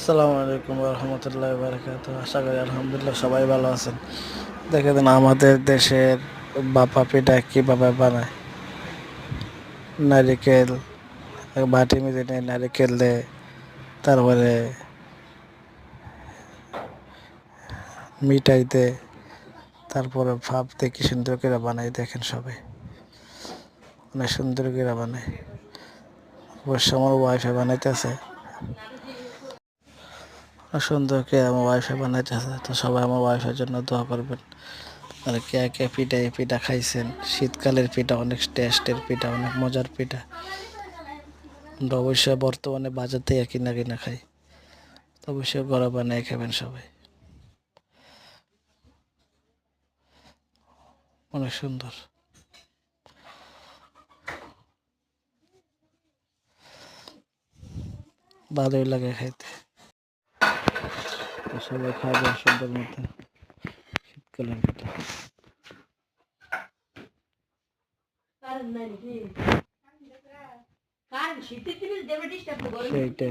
আসসালামু আলাইকুম রহমতুল্লাহ বারকাত আশা করি আলহামদুলিল্লাহ সবাই ভালো আছেন। দেখে আমাদের দেশের বাপা পিঠা কীভাবে বানায়? নারিকেল বাটি মেজে নিয়ে নারিকেল দেয় তারপরে মিঠাই দেয় তারপরে ভাব দিয়ে কি সুন্দর করে বানায় দেখেন সবাই। অনেক সুন্দর করে বানায়। অবশ্য আমার ওয়াইফাই বানাইতেছে। সুন্দর করে আমার ওয়াইফাই বানাইতেছে, তো সবাই আমার ওয়াইফের জন্য দোয়া করবেন। আর কে কে পিঠা, এই পিঠা খাইছেন? শীতকালের পিঠা অনেক টেস্টের পিঠা, অনেক মজার পিঠা। অবশ্যই বর্তমানে বাজার থেকে কিনা কিনা খাই। তো অবশ্যই ঘরে বানিয়ে খাবেন সবাই। অনেক সুন্দর। ভালোই লাগে খাইতে। তো সবাই খাবে সুন্দর মতো শীতকালের পিঠা কারণ শীতের দিনে দেবে ডিস্টার্ব করে সেইটাই